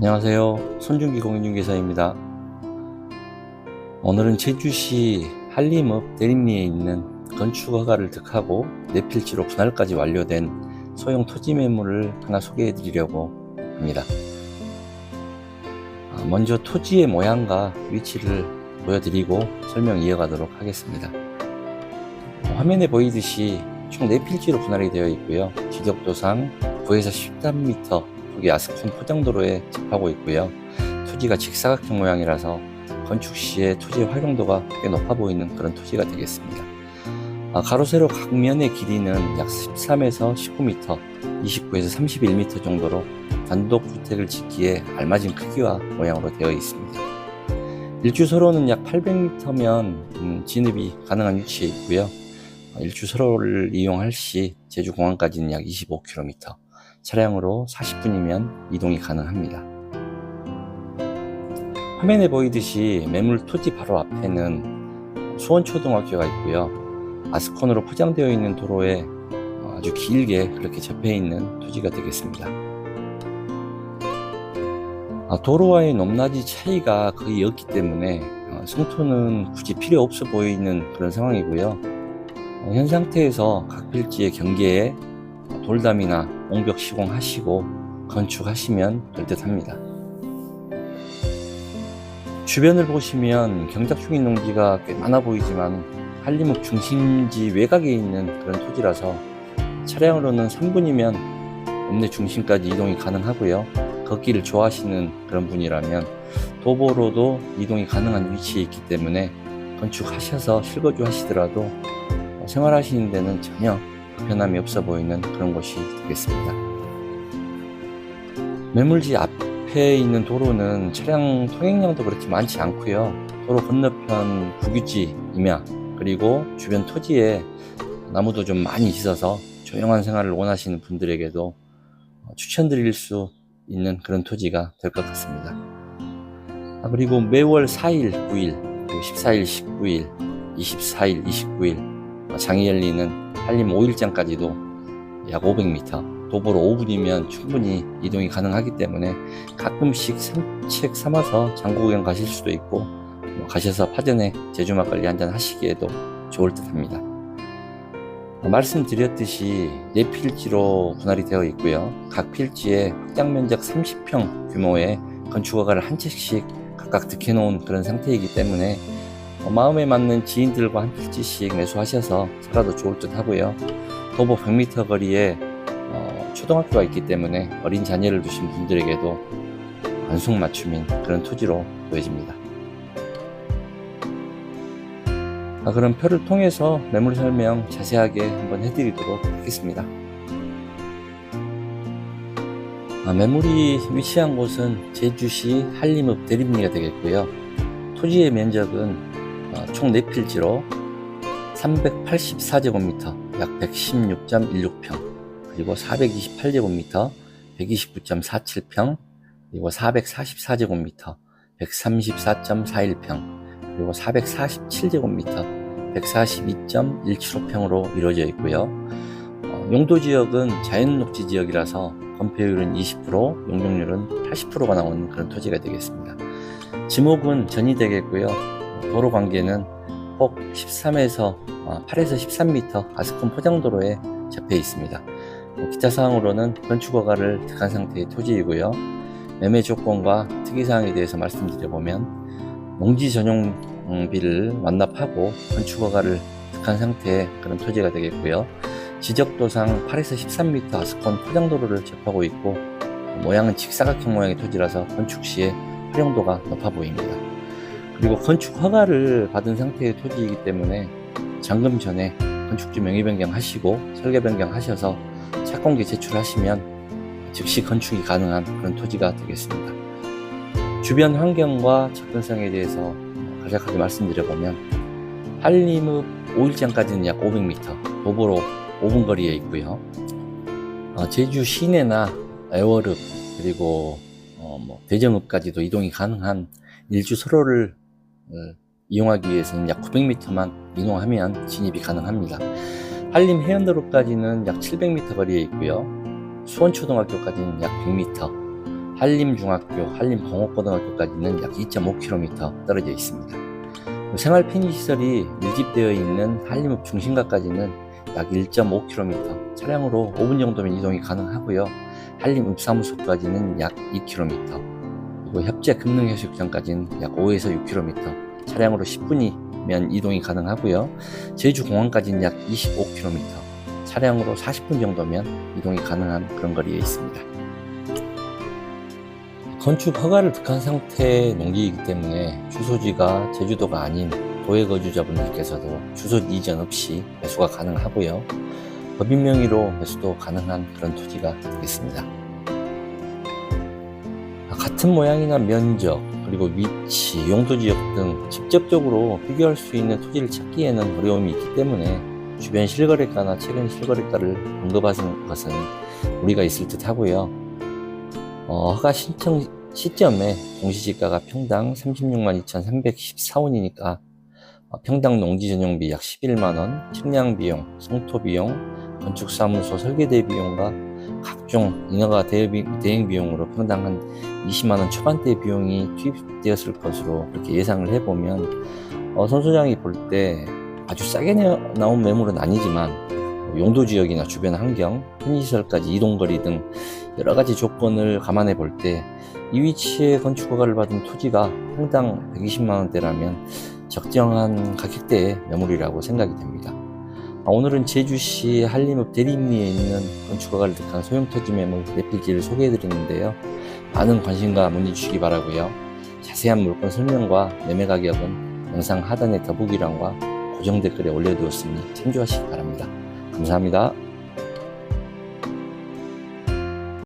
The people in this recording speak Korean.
안녕하세요. 손준기 공인중개사입니다. 오늘은 제주시 한림읍 대림리에 있는 건축허가를 득하고 내필지로 분할까지 완료된 소형 토지 매물을 하나 소개해 드리려고 합니다. 아, 먼저 토지의 모양과 위치를 보여드리고 설명 이어가도록 하겠습니다. 화면에 보이듯이 총 4필지로 분할이 되어 있고요. 지적도상 9에서 13m 북이 아스콘 포장도로에 접하고 있고요. 토지가 직사각형 모양이라서 건축 시에 토지의 활용도가 꽤 높아 보이는 그런 토지가 되겠습니다. 아, 가로 세로 각 면의 길이는 약 13에서 19m, 29에서 31m 정도로 단독 주택을 짓기에 알맞은 크기와 모양으로 되어 있습니다. 일주서로는 약 800m면 음, 진입이 가능한 위치에 있고요. 어, 일주서로를 이용할 시 제주공항까지는 약 25km, 차량으로 40분이면 이동이 가능합니다. 화면에 보이듯이 매물 토지 바로 앞에는 수원초등학교가 있고요. 아스콘으로 포장되어 있는 도로에 아주 길게 그렇게 접해 있는 토지가 되겠습니다. 아, 도로와의 높낮이 차이가 거의 없기 때문에 어, 성토는 굳이 필요 없어 보이는 그런 상황이고요. 어, 현 상태에서 각 필지의 경계에 돌담이나 옹벽 시공하시고 건축하시면 될 듯 합니다. 주변을 보시면 경작 중인 농지가 꽤 많아 보이지만 한림읍 중심지 외곽에 있는 그런 토지라서 차량으로는 3분이면 읍내 중심까지 이동이 가능하고요. 걷기를 좋아하시는 그런 분이라면 도보로도 이동이 가능한 위치에 있기 때문에 건축하셔서 실거주 하시더라도 생활하시는 데는 전혀 불 편함이 없어 보이는 그런 곳이 되겠습니다. 매물지 앞에 있는 도로는 차량 통행량도 그렇게 많지 않고요. 도로 건너편 국유지 임야 그리고 주변 토지에 나무도 좀 많이 있어서 조용한 생활을 원하시는 분들에게도 추천드릴 수 있는 그런 토지가 될 것 같습니다. 아, 그리고 매월 4일, 9일, 그리고 14일, 19일, 24일, 29일 장이 열리는 한림 5일장까지도 약 500m, 도보로 5분이면 충분히 이동이 가능하기 때문에 가끔씩 산책 삼아서 장구 구경 가실 수도 있고 뭐 가셔서 파전에 제주 막걸리 한잔 하시기에도 좋을 듯 합니다. 말씀드렸듯이 네 필지로 분할이 되어 있고요. 각 필지에 확장 면적 30평 규모의 건축허가를 한 채씩 각각 득해 놓은 그런 상태이기 때문에 어, 마음에 맞는 지인들과 한 필지씩 매수하셔서 살아도 좋을 듯 하고요. 도보 100m 거리에 어, 초등학교가 있기 때문에 어린 자녀를 두신 분들에게도 안성맞춤인 그런 토지로 보여집니다. 아, 그럼 표를 통해서 매물 설명 자세하게 한번 해드리도록 하겠습니다. 아, 매물이 위치한 곳은 제주시 한림읍 대림리가 되겠고요. 토지의 면적은 어, 총 4필지로 384제곱미터, 약 116.16평, 그리고 428제곱미터, 129.47평, 그리고 444제곱미터, 134.41평, 그리고 447제곱미터, 142.175평으로 이루어져 있고요. 어, 용도 지역은 자연 녹지 지역이라서 건폐율은 20%, 용적률은 80%가 나오는 그런 토지가 되겠습니다. 지목은 전이 되겠고요. 도로 관계는 폭 13에서 8에서 13m 아스콘 포장도로에 접해 있습니다. 뭐 기타 사항으로는 건축허가를 득한 상태의 토지이고요. 매매 조건과 특이사항에 대해서 말씀드려보면 농지 전용비를 완납하고 건축허가를 득한 상태의 그런 토지가 되겠고요. 지적도상 8에서 13m 아스콘 포장도로를 접하고 있고 모양은 직사각형 모양의 토지라서 건축 시에 활용도가 높아 보입니다. 그리고 건축 허가를 받은 상태의 토지이기 때문에 잔금 전에 건축주 명의 변경하시고 설계 변경하셔서 착공기 제출하시면 즉시 건축이 가능한 그런 토지가 되겠습니다. 주변 환경과 접근성에 대해서 간략하게 말씀드려보면 한림읍 5일장까지는 약 500m, 도보로 5분 거리에 있고요. 어, 제주 시내나 애월읍 그리고 어, 뭐 대정읍까지도 이동이 가능한 일주 서로를 어, 이용하기 위해서는 약 900m만 이동하면 진입이 가능합니다. 한림 해안도로까지는 약 700m 거리에 있고요. 수원초등학교까지는 약 100m, 한림중학교, 한림공업고등학교까지는 약 2.5km 떨어져 있습니다. 생활 편의시설이 밀집되어 있는 한림읍 중심가까지는 약 1.5km, 차량으로 5분 정도면 이동이 가능하고요. 한림읍 사무소까지는 약 2km, 그리고 협재 금능해수욕장까지는 약 5에서 6km, 차량으로 10분이면 이동이 가능하고요. 제주 공항까지는 약 25km, 차량으로 40분 정도면 이동이 가능한 그런 거리에 있습니다. 건축 허가를 득한 상태의 농지이기 때문에 주소지가 제주도가 아닌 도외 거주자분들께서도 주소 이전 없이 매수가 가능하고요. 법인 명의로 매수도 가능한 그런 토지가 되겠습니다. 같은 모양이나 면적, 그리고 위치, 용도 지역 등 직접적으로 비교할 수 있는 토지를 찾기에는 어려움이 있기 때문에 주변 실거래가나 최근 실거래가를 언급하는 것은 우리가 있을 듯 하고요. 어, 허가 신청 시점에 공시지가가 평당 36만 2,314원이니까 어, 평당 농지 전용비 약 11만원, 측량 비용, 성토 비용, 건축사무소 설계대 비용과 각종 인허가 대행 비용으로 평당 한 20만원 초반대 비용이 투입되었을 것으로 그렇게 예상을 해보면 어, 손 소장이 볼 때 아주 싸게 내- 나온 매물은 아니지만 용도 지역이나 주변 환경, 편의시설까지 이동거리 등 여러 가지 조건을 감안해 볼 때 이 위치에 건축 허가를 받은 토지가 평당 120만 원대라면 적정한 가격대의 매물이라고 생각이 됩니다. 아, 오늘은 제주시 한림읍 대림리에 있는 건축 허가를 득한 소형 토지 매물 네 필지를 소개해 드리는데요. 많은 관심과 문의 주시기 바라고요. 자세한 물건 설명과 매매 가격은 영상 하단의 더보기란과 고정 댓글에 올려두었으니 참조하시기 바랍니다. 감사합니다.